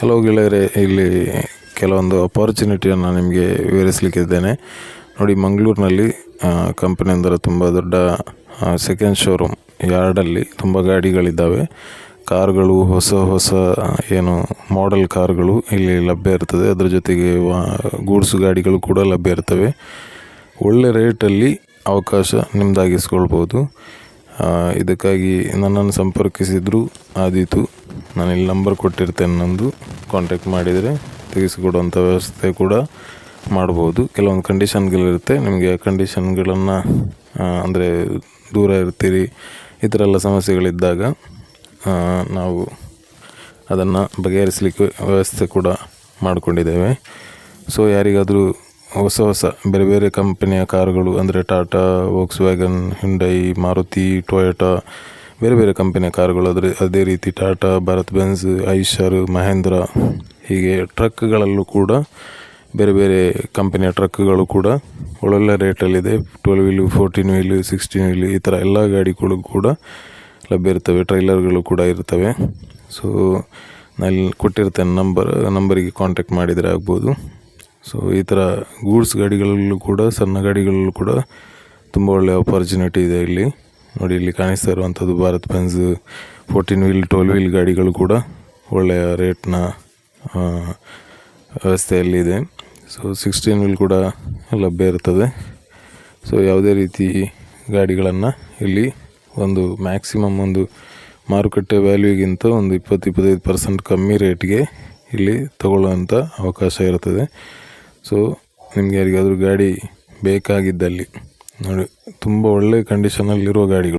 Hello ಗೆಳೆಯರೆ, ಇಲ್ಲಿ ಕೆಲವೊಂದು ಅಪಾರ್ಚುನಿಟಿಯನ್ನು ನಿಮಗೆ ವಿವರಿಸಲಿಕ್ಕಿದ್ದೇನೆ. ನೋಡಿ, ಮಂಗಳೂರಿನಲ್ಲಿ ಕಂಪನಿ ಅಂದರೆ ತುಂಬ ದೊಡ್ಡ ಸೆಕೆಂಡ್ ಶೋರೂಮ್ ಯಾರ್ಡಲ್ಲಿ ತುಂಬ ಗಾಡಿಗಳಿದ್ದಾವೆ. ಕಾರ್ಗಳು, ಹೊಸ ಹೊಸ, ಏನು ಮಾಡೆಲ್ ಕಾರ್ಗಳು ಇಲ್ಲಿ ಲಭ್ಯ ಇರ್ತದೆ. ಅದರ ಜೊತೆಗೆ ಗೂಡ್ಸ್ ಗಾಡಿಗಳು ಕೂಡ ಲಭ್ಯ ಇರ್ತವೆ. ಒಳ್ಳೆ ರೇಟಲ್ಲಿ ಅವಕಾಶ ನಿಮ್ಮದಾಗಿಸ್ಕೊಳ್ಬೋದು ಇದಕ್ಕಾಗಿ ನನ್ನನ್ನು ಸಂಪರ್ಕಿಸಿದ್ರು ಆದೀತು. ನಾನು ಇಲ್ಲಿ ನಂಬರ್ ಕೊಟ್ಟಿರ್ತೇನೆ ನಂದು ಕಾಂಟ್ಯಾಕ್ಟ್ ಮಾಡಿದರೆ ತೆಗೆಸಿಕೊಡುವಂಥ ವ್ಯವಸ್ಥೆ ಕೂಡ ಮಾಡ್ಬೋದು. ಕೆಲವೊಂದು ಕಂಡೀಷನ್ಗಳಿರುತ್ತೆ ನಿಮಗೆ ಆ ಕಂಡೀಷನ್ಗಳನ್ನು ಅಂದರೆ ದೂರ ಇರ್ತೀರಿ, ಈ ಥರ ಎಲ್ಲ ಸಮಸ್ಯೆಗಳಿದ್ದಾಗ ನಾವು ಅದನ್ನು ಬಗೆಹರಿಸಲಿಕ್ಕೆ ವ್ಯವಸ್ಥೆ ಕೂಡ ಮಾಡಿಕೊಂಡಿದ್ದೇವೆ. ಸೊ ಯಾರಿಗಾದರೂ ಹೊಸ ಹೊಸ, ಬೇರೆ ಬೇರೆ ಕಂಪನಿಯ ಕಾರುಗಳು, ಅಂದರೆ Tata Volkswagen Hyundai Maruti Toyota ಬೇರೆ ಬೇರೆ ಕಂಪನಿಯ ಕಾರುಗಳು ಅದ್ರ ಅದೇ ರೀತಿ ಟಾಟಾ, ಭಾರತ್ ಬೆನ್ಸ್ ಐಷರ್, ಮಹೇಂದ್ರ, ಹೀಗೆ ಟ್ರಕ್ಗಳಲ್ಲೂ ಕೂಡ ಬೇರೆ ಬೇರೆ ಕಂಪನಿಯ ಟ್ರಕ್ಗಳು ಕೂಡ ಒಳ್ಳೊಳ್ಳೆ ರೇಟಲ್ಲಿದೆ twelve wheel fourteen wheel sixteen wheel ಈ ಥರ ಎಲ್ಲ ಗಾಡಿಗಳು ಕೂಡ ಲಭ್ಯ ಇರ್ತವೆ. ಟ್ರೈಲರ್ಗಳು ಕೂಡ ಇರ್ತವೆ. ಸೊ ನಾನು ಇಲ್ಲಿ ಕೊಟ್ಟಿರ್ತೇನೆ ನಂಬರ್ ನಂಬರಿಗೆ ಕಾಂಟ್ಯಾಕ್ಟ್ ಮಾಡಿದರೆ ಆಗ್ಬೋದು. ಸೊ ಈ ಥರ ಗೂಡ್ಸ್ ಗಾಡಿಗಳಲ್ಲೂ ಕೂಡ, ಸಣ್ಣ ಗಾಡಿಗಳಲ್ಲೂ ಕೂಡ ತುಂಬ ಒಳ್ಳೆಯ ಆಪರ್ಚುನಿಟಿ ಇದೆ ಇಲ್ಲಿ. ನೋಡಿ, ಇಲ್ಲಿ ಕಾಣಿಸ್ತಾ ಇರುವಂಥದ್ದು Bharat Benz fourteen wheel twelve wheel ಗಾಡಿಗಳು ಕೂಡ ಒಳ್ಳೆಯ ರೇಟ್ನ ವ್ಯವಸ್ಥೆಯಲ್ಲಿದೆ. ಸೊ ಸಿಕ್ಸ್ಟೀನ್ ವೀಲ್ ಕೂಡ ಲಭ್ಯ ಇರ್ತದೆ ಸೊ ಯಾವುದೇ ರೀತಿ ಗಾಡಿಗಳನ್ನು ಇಲ್ಲಿ ಒಂದು ಮ್ಯಾಕ್ಸಿಮಮ್ ಒಂದು ಮಾರುಕಟ್ಟೆ ವ್ಯಾಲ್ಯೂಗಿಂತ ಒಂದು ಇಪ್ಪತ್ತು ಇಪ್ಪತ್ತೈದು ಪರ್ಸೆಂಟ್ ಕಮ್ಮಿ ರೇಟ್ಗೆ ಇಲ್ಲಿ ತಗೊಳ್ಳುವಂಥ ಅವಕಾಶ ಇರ್ತದೆ ಸೊ ನಿಮಗೆ ಯಾರಿಗಾದರೂ ಗಾಡಿ ಬೇಕಾಗಿದ್ದಲ್ಲಿ ನೋಡಿ ತುಂಬ ಒಳ್ಳೆಯ ಕಂಡೀಷನಲ್ಲಿರುವ ಗಾಡಿಗಳು